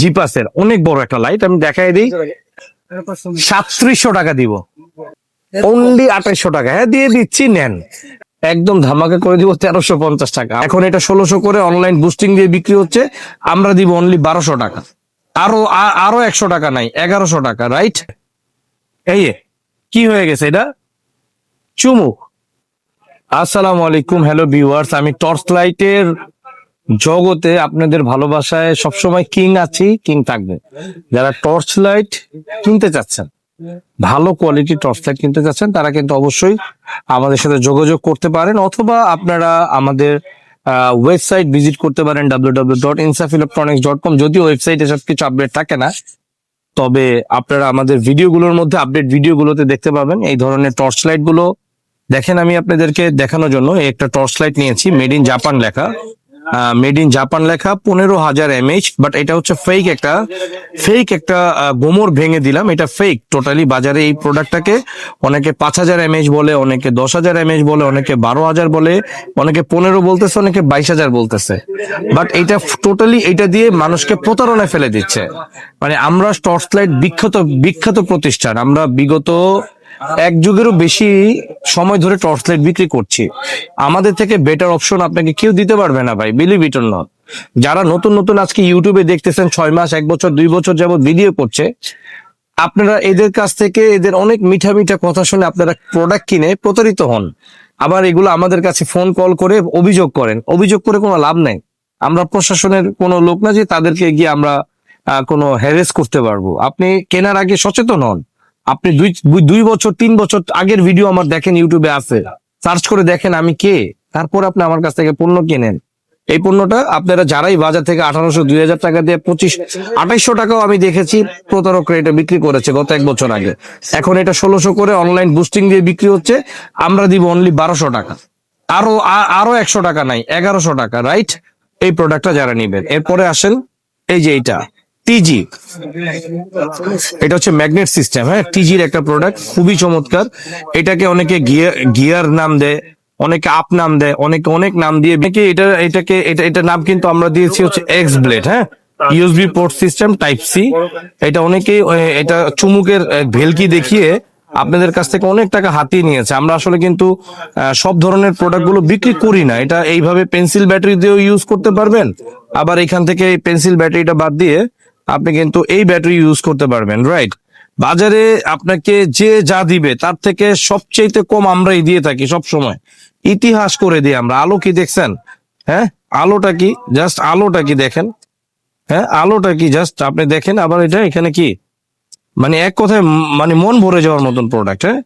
জিপাসের অনেক বড় একটা লাইট আমি দেখাই দিই। সাতত্রিশশো টাকা দিব। অনলি আঠাইশশো টাকা। হ্যাঁ দিয়ে দিচ্ছি নেন। একদম ধামাকা করে দিব তেরোশো পঞ্চাশ টাকা। এখন এটা ষোলোশো করে অনলাইন বুস্টিং দিয়ে বিক্রি হচ্ছে। আমরা দিব অনলি বারোশো টাকা। আরও আরও একশো টাকা নাই এগারোশো টাকা রাইট এই কি হয়ে গেছে এটা? চুমু। আসসালামু আলাইকুম হ্যালো ভিউয়ার্স আমি টর্চ লাইটের জগতে আপনাদের ভালোবাসায় সবসময় কিং আছি কিং থাকবে। যারা টর্চ লাইট কিনতে চাচ্ছেন, ভালো কোয়ালিটি টর্চ লাইট কিনতে চাচ্ছেন, তারা কিন্তু অবশ্যই আমাদের সাথে যোগাযোগ করতে পারেন, অথবা আপনারা আমাদের ওয়েবসাইট ভিজিট করতে পারেন W W dot Insaf electronics dot com যদিও ওয়েবসাইটে সব কিছু আপডেট থাকে না, তবে আপনারা আমাদের ভিডিওগুলোর মধ্যে আপডেট ভিডিওগুলোতে দেখতে পাবেন, এই ধরনের টর্চ লাইটগুলো। দেখেন আমি আপনাদেরকে দেখানোর জন্য, একটা টর্চ লাইট নিয়েছি মেড ইন জাপান লেখা। মেড ইন জাপান লেখা, পনেরো হাজার এমএইচ বাট এটা হচ্ছে ফেক একটা ফেক একটা গোমর ভেঙে দিলাম। এটা ফেক টোটালি বাজারে এই প্রোডাক্টটাকে অনেকে পাঁচ হাজার এমএইচ বলে, অনেকে দশ হাজার এমএইচ বলে, অনেকে বারো হাজার বলে, অনেকে পনেরো বলতেছে, অনেকে বাইশ হাজার বলতেছে। বাট এটা টোটালি এটা দিয়ে মানুষকে প্রতারণায় ফেলে দিচ্ছে। মানে আমরা টর্চ লাইট বিখ্যাত বিখ্যাত প্রতিষ্ঠান। আমরা বিগত এক যুগেরও বেশি সময় ধরে টর্চ লাইট বিক্রি করছি। আমাদের থেকে বেটার অপশন আপনাকে কেউ দিতে পারবে না ভাই বিলিভ ইট নট যারা নতুন নতুন আজকে ইউটিউবে দেখতেছেন, ছয় মাস, এক বছর, দুই বছর যাবত ভিডিও করছে, আপনারা এদের কাছ থেকে এদের অনেক মিঠা মিঠা কথা শুনে আপনারা প্রোডাক্ট কিনে প্রতারিত হন। আবার এগুলো আমাদের কাছে ফোন কল করে অভিযোগ করেন। অভিযোগ করে কোনো লাভ নাই। আমরা প্রশাসনের কোনো লোক না যে তাদেরকে গিয়ে আমরা কোনো হ্যারেস করতে পারব। আপনি কেনার আগে সচেতন হন। আপনি দুই, দুই- বছর, তিন বছর আগের ভিডিও আমার দেখেন ইউটিউবে আছে। সার্চ করে দেখেন আমি কে। তারপর আপনি আমার কাছ থেকে পণ্য কেনেন। এই পণ্যটা আপনারা যারাই বাজার থেকে আঠারোশো, দুই হাজার টাকা দিয়ে পঁচিশ, আঠাইশশো টাকাও আমি দেখেছি প্রতারকরা এটা বিক্রি করেছে গত এক বছর আগে। এখন এটা ষোলোশো করে অনলাইন বুস্টিং দিয়ে বিক্রি হচ্ছে, আমরা দিব অনলি বারোশো টাকা। আরও আরও একশো টাকা নাই, এগারোশো টাকা রাইট এই প্রোডাক্টটা যারা নিবেন। এরপরে আসেন, এই যে এইটা। টিজি এটা হচ্ছে ম্যাগনেট সিস্টেম হ্যাঁ? টিজির একটা প্রোডাক্ট খুবই চমৎকার। এটাকে অনেকে গিয়ার গিয়ার নাম দেয়, অনেকে আপ নাম দেয়, অনেকে অনেক নাম দিয়ে এটা, এটাকে, এটা এটা নাম কিন্তু আমরা দিয়েছি হচ্ছে এক্স ব্লেড হ্যাঁ USB port system type C এটা অনেকেই এটা চুমুকের ভেলকি দেখিয়ে আপনাদের কাছ থেকে অনেক টাকা হাতিয়ে নিয়েছে। আমরা আসলে কিন্তু সব ধরনের প্রোডাক্টগুলো বিক্রি করি না। এটা এইভাবে পেন্সিল ব্যাটারি দিয়েও ইউজ করতে পারবেন। আবার এখান থেকে পেন্সিল ব্যাটারিটা বাদ দিয়ে আপনি কিন্তু এই ব্যাটারি ইউজ করতে পারবেন রাইট বাজারে আপনাকে যে যা দিবে, তার থেকে সবচেয়ে কম আমরাই দিয়ে থাকি সব সময় ইতিহাস করে দিই আমরা। আলো কি দেখছেন? হ্যাঁ? আলোটা কি? জাস্ট আলোটা কি দেখেন? হ্যাঁ? আলোটা কি? জাস্ট আপনি দেখেন, আবার এটা এখানে কি? মানে এক কথায় মানে মন ভরে যাওয়ার মতন প্রোডাক্ট হ্যাঁ?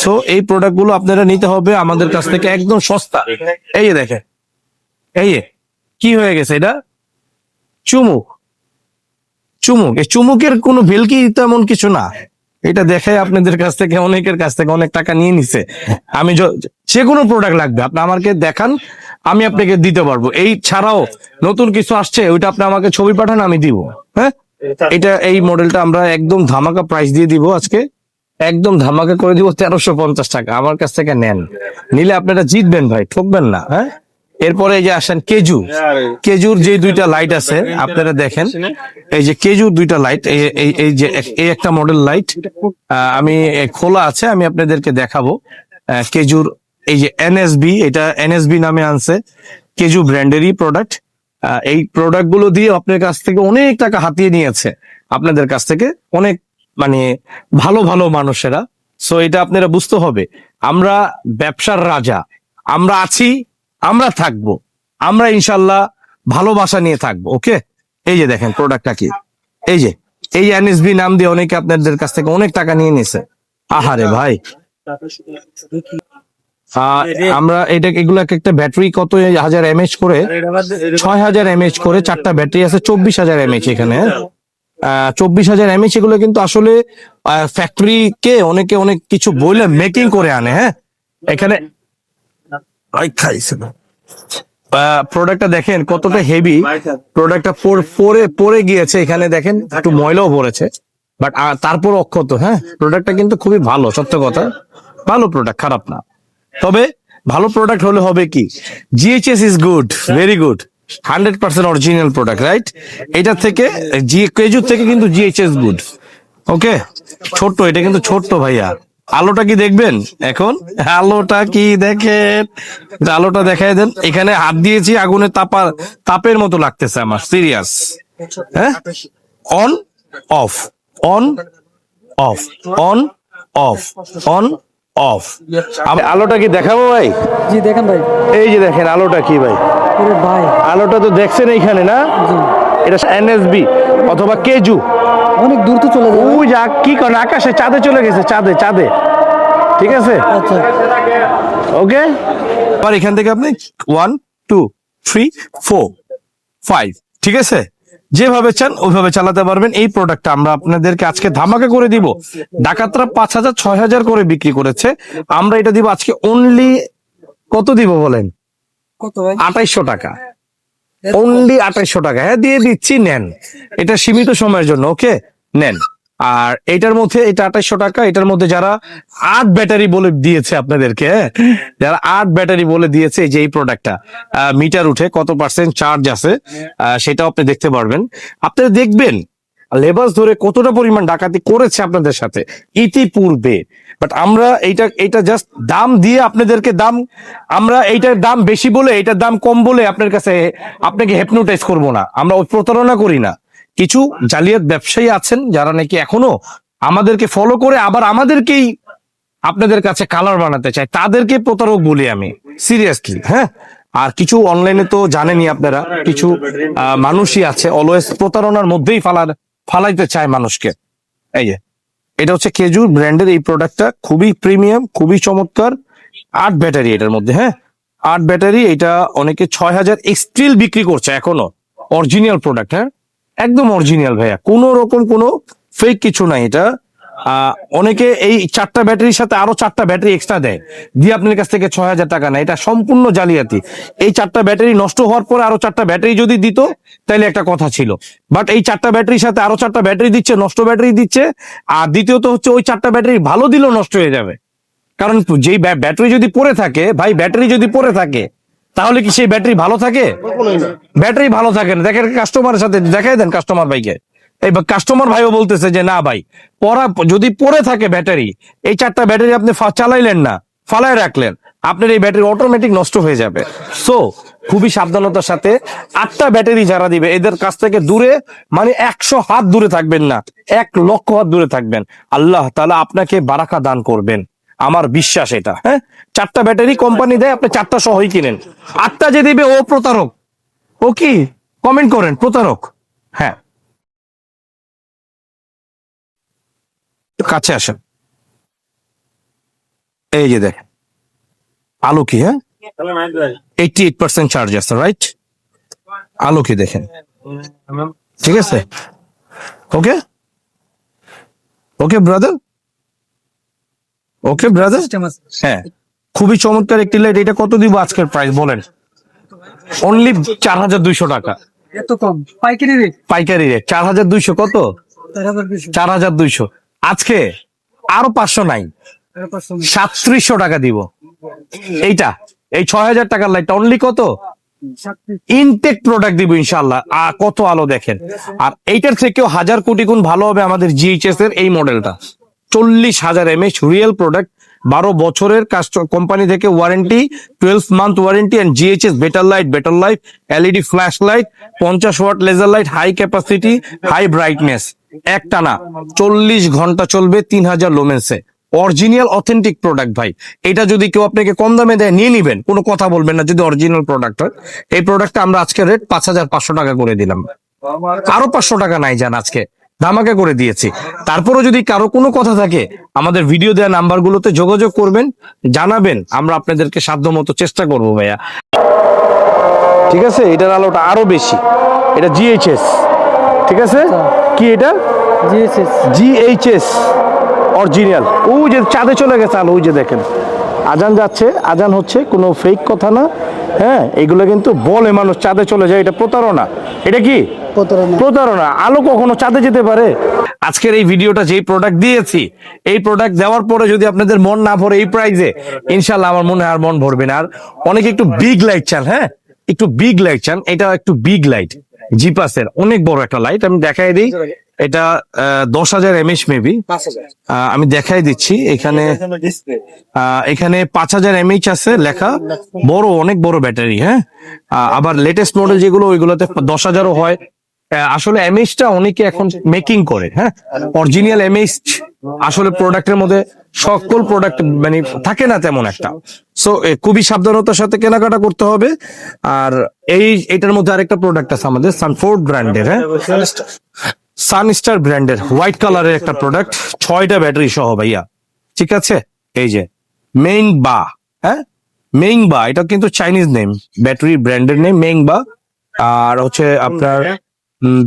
সো এই প্রোডাক্টগুলো আপনারা নিতে হবে আমাদের কাছ থেকে একদম সস্তা। এই দেখে এই কি হয়ে গেছে এটা? চুমুক চুমুক। এই চুমুকের কোনো ভেলকি তেমন কিছু না? এটা দেখে আপনাদের কাছ থেকে অনেকের কাছ থেকে অনেক টাকা নিয়ে নিছে। আমি য- কোনো প্রোডাক্ট লাগবে আপনি আমাকে দেখান আমি আপনাকে দিতে পারব। এই ছাড়াও নতুন কিছু আসছে ওইটা আপনি আমাকে ছবি পাঠান আমি দিব। হ্যাঁ? এটা এই মডেলটা আমরা একদম ধামাকা প্রাইস দিয়ে দিব আজকে। একদম ধামাকা করে দিব তেরোশো পঞ্চাশ টাকা। আমার কাছ থেকে নেন। নিলে আপনারা জিতবেন ভাই ঠকবেন না হ্যাঁ? এরপরে এই যে আসেন কেজু কেজুর যে দুইটা লাইট আছে আপনারা দেখেন। এই যে কেজুর দুইটা লাইট এই এই যে এই একটা মডেল লাইট আমি খোলা আছে আমি আপনাদেরকে দেখাবো। আহ, কেজুর এই যে এনএসবি এটা এনএসবি নামে আনছে কেজু ব্র্যান্ডেরই প্রোডাক্ট এই প্রোডাক্টগুলো দিয়ে আপনার কাছ থেকে অনেক টাকা হাতিয়ে নিয়েছে আপনাদের কাছ থেকে অনেক মানে ভালো ভালো মানুষেরা। সো এটা আপনারা বুঝতে হবে আমরা ব্যবসার রাজা আমরা আছি আমরা থাকব। আমরা ইনশাল্লাহ ভালোবাসা নিয়ে থাকব, ওকে? এই যে দেখেন প্রোডাক্টটা কি? এই যে, এই এনএসবি নাম দিয়ে অনেকে আপনাদের কাছ থেকে অনেক টাকা নিয়ে নিছে। আহারে ভাই। আমরা এটা এগুলো এক একটা ব্যাটারি কত হাজার এমএচ করে? ছয় হাজার এমএচ করে চারটা ব্যাটারি আছে, চব্বিশ হাজার এমএচ এখানে। চব্বিশ হাজার এমএচ এগুলো কিন্তু আসলে ফ্যাক্টরি কে অনেকে অনেক কিছু বলে মেকিং করে আনে হ্যাঁ? এখানে খাইছে না। প্রোডাক্টটা দেখেন কতটা হেভি প্রোডাক্টটা পরে পরে গিয়েছে। এখানে দেখেন একটু ময়লাও পড়েছে বাট তারপর অক্ষত হ্যাঁ? প্রোডাক্টটা কিন্তু খুবই ভালো সত্য কথা। ভালো প্রোডাক্ট খারাপ না। তবে ভালো প্রোডাক্ট হলে হবে কি? GHS is good very good hundred percent original product right এটা থেকে জি কেজুর থেকে কিন্তু জিএইচএস গুড ওকে ছোট্ট এটা কিন্তু ছোট্ট ভাইয়া। আলোটা কি দেখবেন এখন? আলোটা কি দেখেন? আলোটা দেখাই দেন। এখানে হাত দিয়েছি আগুনে তাপা তাপের মতো লাগতেছে আমার সিরিয়াস। হ্যাঁ? On off. On off. On off. On off. আমি আলোটা কি দেখাবো ভাই? জি দেখেন ভাই। এই যে দেখেন আলোটা কি ভাই? ভাই। আলোটা তো দেখছেন এইখানে না? এটা এনএসবি অথবা কেজু। অনেক দূর তো চলে যাবে। ওই যা কি করেন আকাশে চাঁদে চলে গেছে চাঁদে চাঁদে। ঠিক আছে? আচ্ছা। ওকে আর এখান থেকে আপনি one two three four five ঠিক আছে? যেভাবে চান ওইভাবে চালাতে পারবেন। এই প্রোডাক্টটা আমরা আপনাদেরকে আজকে ধামাকা করে দিব। ডাকাতরা পাঁচ হাজার ছয় হাজার করে বিক্রি করেছে। আমরা এটা দিব আজকে অনলি কত দিব বলেন? কত ভাই? আঠাইশশো টাকা। অনলি আঠাইশশো টাকা। হ্যাঁ দিয়ে দিচ্ছি নেন। এটা সীমিত সময়ের জন্য ওকে নেন। আর এটার মধ্যে এটা আঠাইশশো টাকা এটার মধ্যে যারা আট ব্যাটারি বলে দিয়েছে আপনাদেরকে হ্যাঁ, যারা আট ব্যাটারি বলে দিয়েছে যে এই প্রোডাক্টটা মিটার উঠে কত পার্সেন্ট চার্জ আছে সেটাও আপনি দেখতে পারবেন। আপনারা দেখবেন লেবাস ধরে কতটা পরিমাণ ডাকাতি করেছে আপনাদের সাথে ইতিপূর্বে। বাট আমরা এইটা এটা জাস্ট দাম দিয়ে আপনাদেরকে দাম আমরা এইটার দাম বেশি বলে এটার দাম কম বলে আপনার কাছে আপনাকে হেপনোটাইজ করব না। আমরা প্রতারণা করি না। কিছু জালিয়াত ব্যবসায়ী আছেন যারা নাকি এখনও আমাদেরকে ফলো করে আবার আমাদেরকেই আপনাদের কাছে কালার বানাতে চায়। তাদেরকে প্রতারক বলি আমি। সিরিয়াসলি হ্যাঁ? আর কিছু অনলাইনে তো জানেনই আপনারা, কিছু মানুষই আছে অলওয়েজ প্রতারণার মধ্যেই ফালার, ফালাইতে চায় মানুষকে। এই যে, এটা হচ্ছে খেজুর ব্র্যান্ডের এই প্রোডাক্টটা খুবই প্রিমিয়াম খুবই চমৎকার, আট ব্যাটারি এটার মধ্যে হ্যাঁ? আট ব্যাটারি এটা অনেকে ছয় হাজার স্টিল বিক্রি করছে এখনও অরিজিনাল প্রোডাক্ট হ্যাঁ? একদম অরিজিনাল ভাইয়া। কোনো রকম কোনো ফেক কিছু নাই এটা। অনেকে এই চারটা ব্যাটারির সাথে আরও চারটা ব্যাটারি এক্সট্রা দেয়। দিয়ে আপনার কাছ থেকে ছয় হাজার টাকা নেয়। এটা সম্পূর্ণ জালিয়াতি। এই চারটা ব্যাটারি নষ্ট হওয়ার পরে আরও চারটা ব্যাটারি যদি দিত তাহলে একটা কথা ছিল। বাট এই চারটা ব্যাটারির সাথে আরও চারটা ব্যাটারি দিচ্ছে, নষ্ট ব্যাটারি দিচ্ছে। আর দ্বিতীয়ত হচ্ছে ওই চারটা ব্যাটারি ভালো দিলেও নষ্ট হয়ে যাবে। কারণ যেই ব্যাটারি যদি পড়ে থাকে, ভাই ব্যাটারি যদি পড়ে থাকে তাহলে কি সেই ব্যাটারি ভালো থাকে? ব্যাটারি ভালো থাকে না। দেখেন কাস্টমারের সাথে দেখাই দেন কাস্টমার ভাইকে। এই কাস্টমার ভাইও বলতেছে যে না ভাই পড়া যদি পড়ে থাকে ব্যাটারি এই চারটা ব্যাটারি আপনি চালাইলেন না ফালায় রাখলেন আপনার এই ব্যাটারি অটোমেটিক নষ্ট হয়ে যাবে। সো খুবই সাবধানতার সাথে আটটা ব্যাটারি যারা দিবে এদের কাছ থেকে দূরে মানে একশো হাত দূরে থাকবেন না এক লক্ষ হাত দূরে থাকবেন। আল্লাহ তাআলা আপনাকে বারাকা দান করবেন। আমার বিশ্বাস এটা হ্যাঁ? চারটা ব্যাটারি কোম্পানি দেয়, আপনি চারটা সহই কিনেন। আটটা যে দিবে, ও প্রতারক। ও কি? কমেন্ট করেন, প্রতারক। হ্যাঁ। কাছে আসেন। এই যে দেখেন। আলো কি হ্যাঁ? এইটি এইট পার্সেন্ট চার্জ আছে রাইট আলো কি দেখেন? ঠিক আছে? ওকে ওকে ব্রাদার ওকে ব্রাদার হ্যাঁ। খুবই চমৎকার একটি লাইট এটা কত দিব আজকের প্রাইস বলেন? অনলি চার হাজার দুইশো টাকা। এত কম। পাইকারি রেট পাইকারি রেট চার হাজার দুইশো কত? চার হাজার দুইশো। আজকে আরও পাঁচশো নাই। সাতত্রিশশো টাকা দিব। এইটা এই ছয় হাজার টাকার লাইটটা অনলি কত। ইনটেক প্রোডাক্ট দিব ইনশাল্লাহ কত আলো দেখেন। আর এইটার থেকেও হাজার কোটি গুণ ভালো হবে আমাদের জিএইচএস এর এই মডেলটা চল্লিশ হাজার এমএচ রিয়েল প্রোডাক্ট বারো বছরের কোম্পানি থেকে warranty twelve month warranty and GHS better light better light LED flash light পঞ্চাশ watt laser light high capacity high brightness একটানা চল্লিশ ঘণ্টা চলবে তিন হাজার লোমেন্সে অরিজিনাল অথেন্টিক প্রোডাক্ট ভাই। এটা যদি কেউ আপনাকে কম দামে দেয়, নিয়ে নিবেন। কোনো কথা বলবেন না, যদি অরিজিনাল প্রোডাক্ট হয়। এই প্রোডাক্টটা আমরা আজকে রেট পাঁচ হাজার পাঁচশো টাকা করে দিলাম। আরও পাঁচশো টাকা নাই যান আজকে। ধামাকা করে দিয়েছি। তারপরও যদি কারও কোনো কথা থাকে আমাদের ভিডিও দেওয়া নাম্বারগুলোতে যোগাযোগ করবেন জানাবেন আমরা আপনাদেরকে সাধ্য মতো চেষ্টা করব ভাইয়া। ঠিক আছে? এটার আলোটা আরও বেশি। এটা জিএইচএস ঠিক আছে? কি এটা? G S S GHS original ওই যে চাঁদে চলে গেছে আলো ওই যে দেখেন। আজান যাচ্ছে আজান হচ্ছে কোনো ফেক কথা না। হ্যাঁ এগুলো কিন্তু বলে মানুষ চাঁদে চলে যায় এটা প্রতারণা। এটা কি? প্রতারণা। প্রতারণা। আলো কখনো চাঁদে যেতে পারে? আজকের এই ভিডিওটা যেই প্রোডাক্ট দিয়েছি এই প্রোডাক্ট দেওয়ার পরে যদি আপনাদের মন না ভরে এই প্রাইজে ইনশাল্লাহ আমার মনে হয় আর মন ভরবে না। আর অনেকে একটু বিগ লাইট চান হ্যাঁ? একটু বিগ লাইট চান এটা একটু বিগ লাইট জিপাসের অনেক বড় একটা লাইট আমি দেখাই দিই। এটা দশ হাজার এমএস মেবি পাঁচ হাজার আমি দেখাই দিচ্ছি এখানে এখানে পাঁচ হাজার এমএইচ আছে লেখা। বড় অনেক বড় ব্যাটারি হ্যাঁ? আবার লেটেস্ট মডেল যেগুলো ওইগুলোতে দশ হাজারও হয় আসলে এমএইচটা অনেকে এখন মেকিং করে হ্যাঁ? অরিজিনাল এমএইচ আসলে প্রোডাক্টের মধ্যে সকল প্রোডাক্ট মানে থাকে না তেমন একটা। সো খুবই সাবধানতার সাথে কেনাকাটা করতে হবে। আর এই এটার মধ্যে আরেকটা প্রোডাক্ট আছে আমাদের সানফোর্ড ব্র্যান্ডের হ্যাঁ? সানস্টার ব্র্যান্ডের হোয়াইট কালারের একটা প্রোডাক্ট ছয়টা ব্যাটারি সহ ভাইয়া। ঠিক আছে? এই যে মেইন বা হ্যাঁ? মেইন বা এটা কিন্তু চাইনিজ নেম ব্যাটারি ব্র্যান্ডের নেম মেইন বা আর হচ্ছে আপনার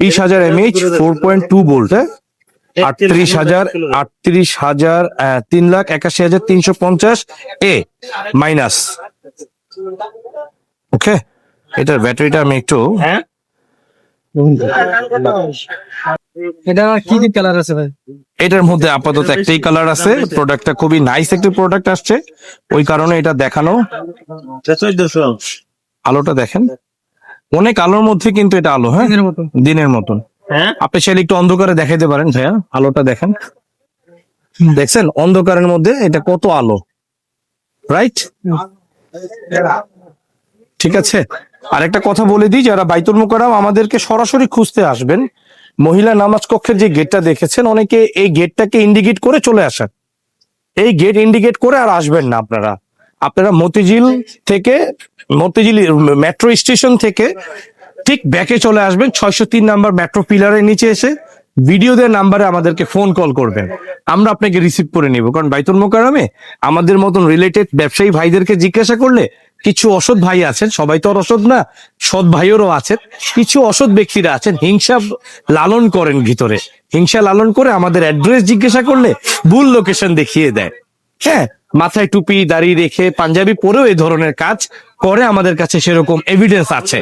বিশ হাজার mAh four point two volt হ্যাঁ? আটত্রিশ হাজার আটত্রিশ হাজার তিন লাখ একাশি হাজার তিনশো পঞ্চাশ এ মাইনাস ওকে এটার ব্যাটারিটা আমি একটু এটা কি কি কালার আছে ভাই? এটার মধ্যে আপাতত একটাই কালার আছে। প্রোডাক্টটা খুবই নাইস একটি প্রোডাক্ট আসছে। ওই কারণে এটা দেখানো। আলোটা দেখেন। অনেক আলোর মধ্যে কিন্তু এটা আলো হ্যাঁ? দিনের মতন। হ্যাঁ? আপনি চাইলে একটু অন্ধকারে দেখাইতে পারেন ভাইয়া। আলোটা দেখেন। দেখছেন? অন্ধকারের মধ্যে এটা কত আলো? রাইট ঠিক আছে? আরেকটা কথা বলে দিই, যারা বাইতুল মুকারাম আমাদেরকে সরাসরি খুঁজতে আসবেন, মহিলা নামাজ কক্ষের যে গেটটা দেখেছেন, অনেকে এই গেটটাকে ইন্ডিকেট করে চলে আসেন। এই গেট ইন্ডিকেট করে আর আসবেন না আপনারা। আপনারা মতিঝিল থেকে, মতিঝিল মেট্রো স্টেশন থেকে ঠিক ব্যাকে চলে আসবেন, ছয়শো তিন নাম্বার মেট্রো পিলারের নিচে এসে ভিডিও দেওয়ার নাম্বারে আমাদেরকে ফোন কল করবেন। আমরা আপনাকে রিসিভ করে নিব। কারণ বাইতুল মোকারমে আমাদের মতন রিলেটেড ব্যবসায়ী ভাইদেরকে জিজ্ঞাসা করলে কিছু অসৎ ভাই আছেন, সবাই তো অসৎ না, সৎ ভাইয়েরও আছেন, কিছু অসৎ ব্যক্তিরা আছেন, হিংসা লালন করেন ভিতরে। হিংসা লালন করে আমাদের অ্যাড্রেস জিজ্ঞাসা করলে ভুল লোকেশন দেখিয়ে দেয়। হ্যাঁ মাথায় টুপি দাঁড়িয়ে রেখে পাঞ্জাবি পরেও এই ধরনের কাজ করে আমাদের কাছে সেরকম এভিডেন্স আছে।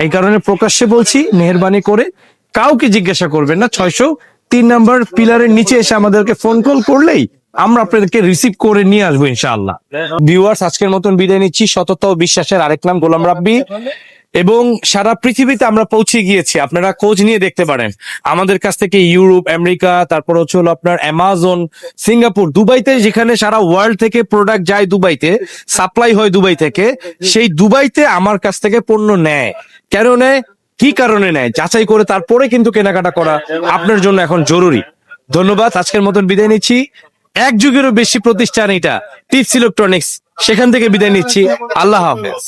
এই কারণে প্রকাশ্যে বলছি, মেহরবানি করে কাউকে জিজ্ঞাসা করবেন না। ছয়শো তিন নাম্বার পিলারের নিচে এসে আমাদেরকে ফোন কল করলেই আমরা আপনাদেরকে রিসিভ করে নিয়ে আসব ইনশাআল্লাহ। ভিউয়ার্স আজকের মতন বিদায় নিচ্ছি। সততা ও বিশ্বাসের আরেক নাম গোলাম রাব্বি। এবং সারা পৃথিবীতে আমরা পৌঁছে গিয়েছি। আপনারা খোঁজ নিয়ে দেখতে পারেন। আমাদের কাছ থেকে ইউরোপ আমেরিকা তারপর হচ্ছে হলো আপনার অ্যামাজন সিঙ্গাপুর দুবাইতে যেখানে সারা ওয়ার্ল্ড থেকে প্রোডাক্ট যায় দুবাইতে সাপ্লাই হয় দুবাই থেকে সেই দুবাইতে আমার কাছ থেকে পণ্য নেয়। কেন নেয় কি কারণে নেয়? যাচাই করে তারপরে কিন্তু কেনাকাটা করা আপনার জন্য এখন জরুরি। ধন্যবাদ। আজকের মতন বিদায় নিচ্ছি। এক যুগেরও বেশি প্রতিষ্ঠান এটা। টিপস ইলেকট্রনিক্স সেখান থেকে বিদায় নিচ্ছি। আল্লাহ হাফেজ।